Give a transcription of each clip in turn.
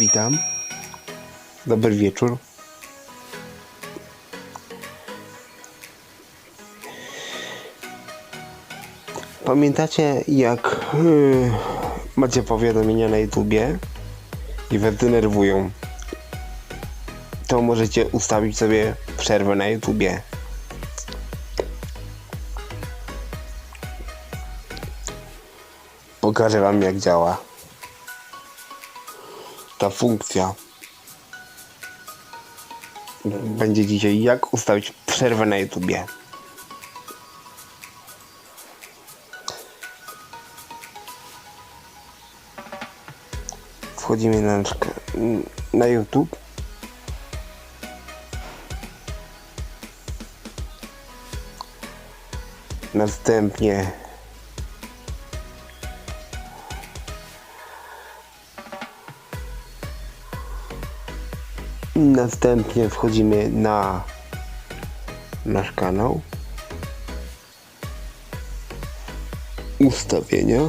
Witam. Dobry wieczór. Pamiętacie jak yy, macie powiadomienia na YouTubie i was denerwują? To możecie ustawić sobie przerwę na YouTubie. Pokażę wam jak działa ta funkcja. Będzie dzisiaj jak ustawić przerwę na YouTubie. Wchodzimy na, na YouTube. Następnie Następnie wchodzimy na nasz kanał. Ustawienia.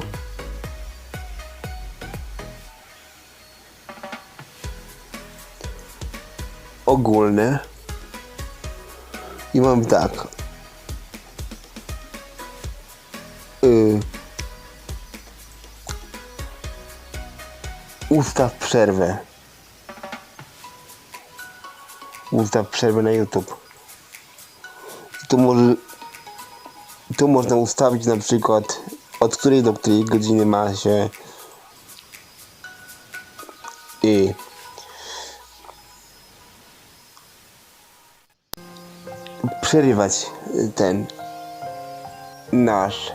Ogólne. I mam tak. Y, ustaw przerwę. Ustaw przerwę na YouTube. Tu, może, tu można ustawić na przykład od której do której godziny ma się i przerywać ten nasz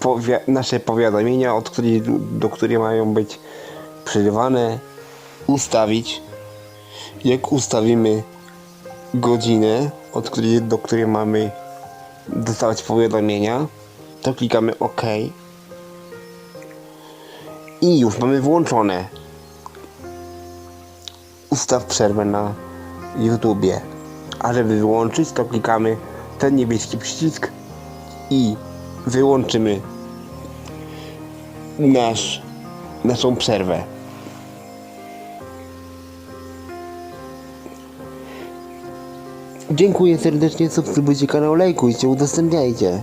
powia- nasze powiadomienia, od której do której mają być przerywane, ustawić jak ustawimy godzinę, od której do której mamy dostawać powiadomienia, to klikamy OK. I już mamy włączone. Ustaw przerwę na YouTubie. A żeby wyłączyć, to klikamy ten niebieski przycisk i wyłączymy nasz, naszą przerwę. Dziękuję serdecznie, subskrybujcie kanał, lajkujcie, udostępniajcie.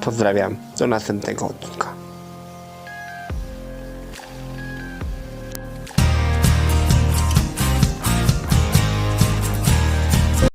Pozdrawiam, do następnego odcinka.